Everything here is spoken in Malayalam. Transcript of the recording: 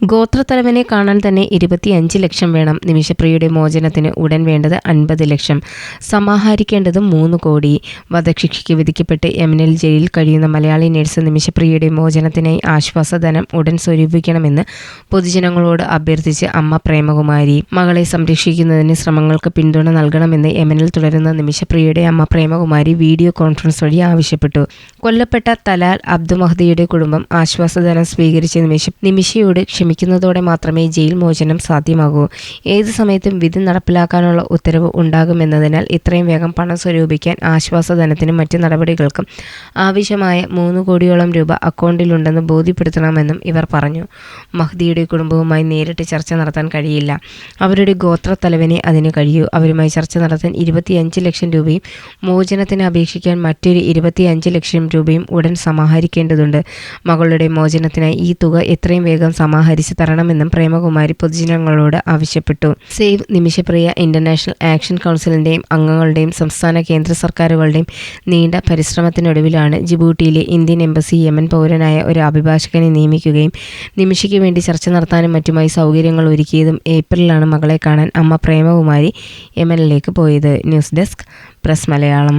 ഗോത്രത്തലവനെ കാണാൻ തന്നെ ഇരുപത്തിയഞ്ച് ലക്ഷം വേണം. നിമിഷപ്രിയയുടെ മോചനത്തിന് ഉടൻ വേണ്ടത് അൻപത് ലക്ഷം. സമാഹരിക്കേണ്ടത് മൂന്ന് കോടി. വധശിക്ഷയ്ക്ക് വിധിക്കപ്പെട്ട് യമനിൽ ജയിലിൽ കഴിയുന്ന മലയാളി നഴ്സ് നിമിഷപ്രിയയുടെ മോചനത്തിനായി ആശ്വാസധനം ഉടൻ സ്വരൂപിക്കണമെന്ന് പൊതുജനങ്ങളോട് അഭ്യർത്ഥിച്ച് അമ്മ പ്രേമകുമാരി. മകളെ സംരക്ഷിക്കുന്നതിന് ശ്രമങ്ങൾക്ക് പിന്തുണ നൽകണമെന്ന് യമനിൽ തുടരുന്ന നിമിഷപ്രിയയുടെ അമ്മ പ്രേമകുമാരി വീഡിയോ കോൺഫറൻസ് വഴി ആവശ്യപ്പെട്ടു. കൊല്ലപ്പെട്ട തലാൽ അബ്ദുമഹദിയുടെ കുടുംബം ആശ്വാസധനം സ്വീകരിച്ച നിമിഷ നിമിഷയോട് ക്ഷമിക്കുന്നതോടെ മാത്രമേ ജയിൽ മോചനം സാധ്യമാകൂ. ഏത് സമയത്തും വിധി നടപ്പിലാക്കാനുള്ള ഉത്തരവ് ഉണ്ടാകുമെന്നതിനാൽ ഇത്രയും വേഗം പണം സ്വരൂപിക്കാൻ ആശ്വാസധനത്തിനും മറ്റു നടപടികൾക്കും ആവശ്യമായ മൂന്ന് കോടിയോളം രൂപ അക്കൗണ്ടിലുണ്ടെന്ന് ബോധ്യപ്പെടുത്തണമെന്നും ഇവർ പറഞ്ഞു. മഹ്ദിയുടെ കുടുംബവുമായി നേരിട്ട് ചർച്ച നടത്താൻ കഴിയില്ല. അവരുടെ ഗോത്ര തലവനെ അതിന് കഴിയൂ. അവരുമായി ചർച്ച നടത്താൻ ഇരുപത്തിയഞ്ച് ലക്ഷം രൂപയും മോചനത്തിന് അപേക്ഷിക്കാൻ മറ്റൊരു ഇരുപത്തിയഞ്ച് ലക്ഷം രൂപയും ഉടൻ സമാഹരിക്കേണ്ടതുണ്ട്. മകളുടെ മോചനത്തിനായി ഈ തുക എത്രയും വേഗം സമാഹരിച്ച് തരണമെന്നും പ്രേമകുമാരി പൊതുജനങ്ങളോട് ആവശ്യപ്പെട്ടു. സേവ് നിമിഷപ്രിയ ഇന്റർനാഷണൽ ആക്ഷൻ കൗൺസിലിന്റെയും അംഗങ്ങളുടെയും സംസ്ഥാന കേന്ദ്ര സർക്കാരുകളുടെയും നീണ്ട പരിശ്രമത്തിനൊടുവിലാണ് ജിബൂട്ടിയിലെ ഇന്ത്യൻ എംബസി യമൻ പൗരനായ ഒരു അഭിഭാഷകനെ നിയമിക്കുകയും നിമിഷയ്ക്ക് വേണ്ടി ചർച്ച നടത്താനും മറ്റുമായി സൗകര്യങ്ങൾ ഒരുക്കിയതും ഏപ്രിലാണ് മകളെ കാണാൻ അമ്മ പ്രേമകുമാരി യമനിലേക്ക് പോയത്. News desk press Malayalam.